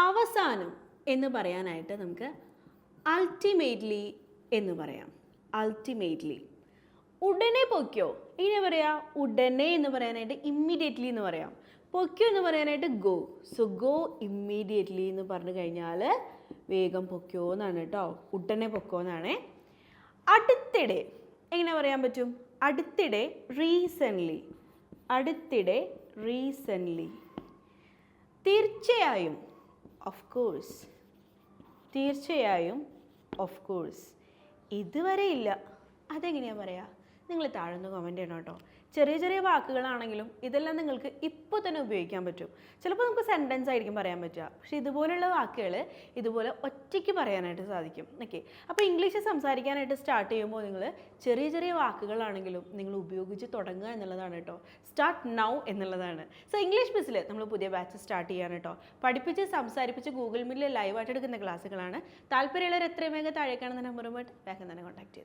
അവസാനം എന്ന് പറയാനായിട്ട് നമുക്ക് അൾട്ടിമേറ്റ്ലി എന്ന് പറയാം. അൾട്ടിമേറ്റ്ലി ഉടനെ പൊയ്ക്കോ. ഇങ്ങനെ പറയാ ഉടനെ എന്ന് പറയാനായിട്ട് ഇമ്മീഡിയറ്റ്ലി എന്ന് പറയാം. പൊയ്ക്കോ എന്ന് പറയാനായിട്ട് ഗോ സോ ഗോ ഇമ്മീഡിയറ്റ്ലി എന്ന് പറഞ്ഞു കഴിഞ്ഞാൽ വേഗം പൊയ്ക്കോ എന്നാണ് കേട്ടോ ഉടനെ പൊക്കോ എന്നാണേ. അടുത്തിടെ എങ്ങനെ പറയാൻ പറ്റും? അടുത്തിടെ റീസെന്റ്ലി അടുത്തിടെ റീസെന്റ്ലി തീർച്ചയായും ഓഫ് കോഴ്സ് തീർച്ചയായും ഓഫ് കോഴ്സ് ഇതുവരെ ഇല്ല. അതെങ്ങനെയാണ് പറയുക നിങ്ങൾ താഴ്ന്ന് കമന്റ് ചെയ്യണം കേട്ടോ. ചെറിയ ചെറിയ വാക്കുകളാണെങ്കിലും ഇതെല്ലാം നിങ്ങൾക്ക് ഇപ്പോൾ തന്നെ ഉപയോഗിക്കാൻ പറ്റും. ചിലപ്പോൾ നമുക്ക് സെന്റൻസ് ആയിരിക്കും പറയാൻ പറ്റുക. പക്ഷെ ഇതുപോലുള്ള വാക്കുകൾ ഇതുപോലെ ഒറ്റയ്ക്ക് പറയാനായിട്ട് സാധിക്കും. ഓക്കെ അപ്പോൾ ഇംഗ്ലീഷ് സംസാരിക്കാനായിട്ട് സ്റ്റാർട്ട് ചെയ്യുമ്പോൾ നിങ്ങൾ ചെറിയ ചെറിയ വാക്കുകളാണെങ്കിലും നിങ്ങൾ ഉപയോഗിച്ച് തുടങ്ങുക എന്നുള്ളതാണ് കേട്ടോ. സ്റ്റാർട്ട് നൗ എന്നുള്ളതാണ്. സോ ഇംഗ്ലീഷ് മിസ്സിൽ നമ്മൾ പുതിയ ബാച്ച് സ്റ്റാർട്ട് ചെയ്യാൻ കേട്ടോ. പഠിപ്പിച്ച് സംസാരിപ്പിച്ച് ഗൂഗിൾ മീറ്റിൽ ലൈവായിട്ട് എടുക്കുന്ന ക്ലാസ്സുകളാണ് താല്പര്യമുള്ളവർ എത്രയും വേഗം താഴേക്കാണെന്ന നമ്പറുമായിട്ട് വേഗം തന്നെ കോൺടാക്ട് ചെയ്തു.